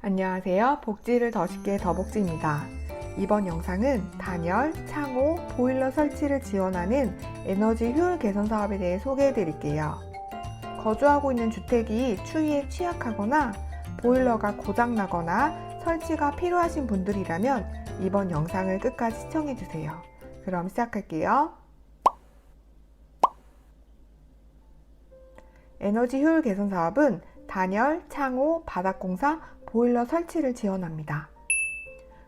안녕하세요. 복지를 더 쉽게 더복지입니다. 이번 영상은 단열, 창호, 보일러 설치를 지원하는 에너지 효율 개선 사업에 대해 소개해 드릴게요. 거주하고 있는 주택이 추위에 취약하거나 보일러가 고장나거나 설치가 필요하신 분들이라면 이번 영상을 끝까지 시청해 주세요. 그럼 시작할게요. 에너지 효율 개선 사업은 단열, 창호, 바닥공사, 보일러 설치를 지원합니다.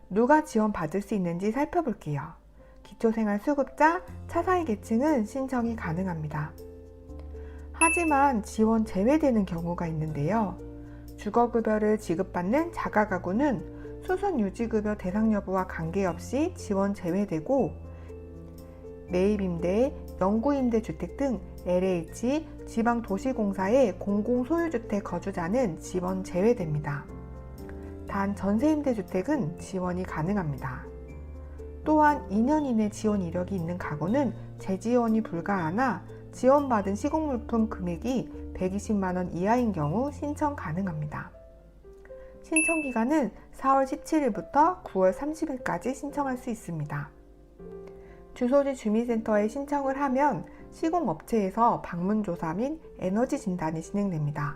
누가 지원 받을 수 있는지 살펴볼게요. 기초생활수급자, 차상위 계층은 신청이 가능합니다. 하지만 지원 제외되는 경우가 있는데요. 주거급여를 지급받는 자가가구는 수선 유지급여 대상 여부와 관계없이 지원 제외되고 매입임대, 영구임대 주택 등 LH, 지방도시공사의 공공소유주택 거주자는 지원 제외됩니다. 단 전세임대주택은 지원이 가능합니다. 또한 2년 이내 지원 이력이 있는 가구는 재지원이 불가하나 지원받은 시공물품 금액이 120만원 이하인 경우 신청 가능합니다. 신청 기간은 4월 17일부터 9월 30일까지 신청할 수 있습니다. 주소지 주민센터에 신청을 하면 시공업체에서 방문조사 및 에너지 진단이 진행됩니다.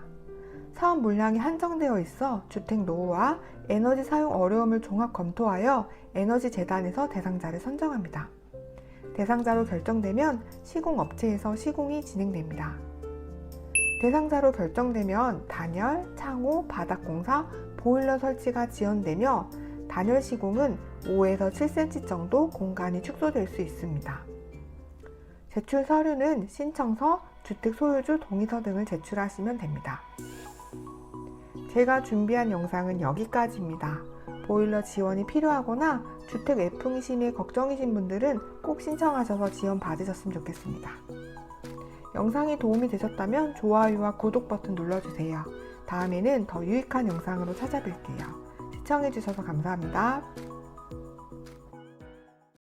사업 물량이 한정되어 있어 주택 노후와 에너지 사용 어려움을 종합 검토하여 에너지 재단에서 대상자를 선정합니다. 대상자로 결정되면 시공업체에서 시공이 진행됩니다. 대상자로 결정되면 단열, 창호, 바닥공사, 보일러 설치가 지원되며 단열 시공은 5에서 7cm 정도 공간이 축소될 수 있습니다. 제출 서류는 신청서, 주택 소유주 동의서 등을 제출하시면 됩니다. 제가 준비한 영상은 여기까지입니다. 보일러 지원이 필요하거나 주택 외풍이 심해 걱정이신 분들은 꼭 신청하셔서 지원 받으셨으면 좋겠습니다. 영상이 도움이 되셨다면 좋아요와 구독 버튼 눌러주세요. 다음에는 더 유익한 영상으로 찾아뵐게요. 시청해주셔서 감사합니다.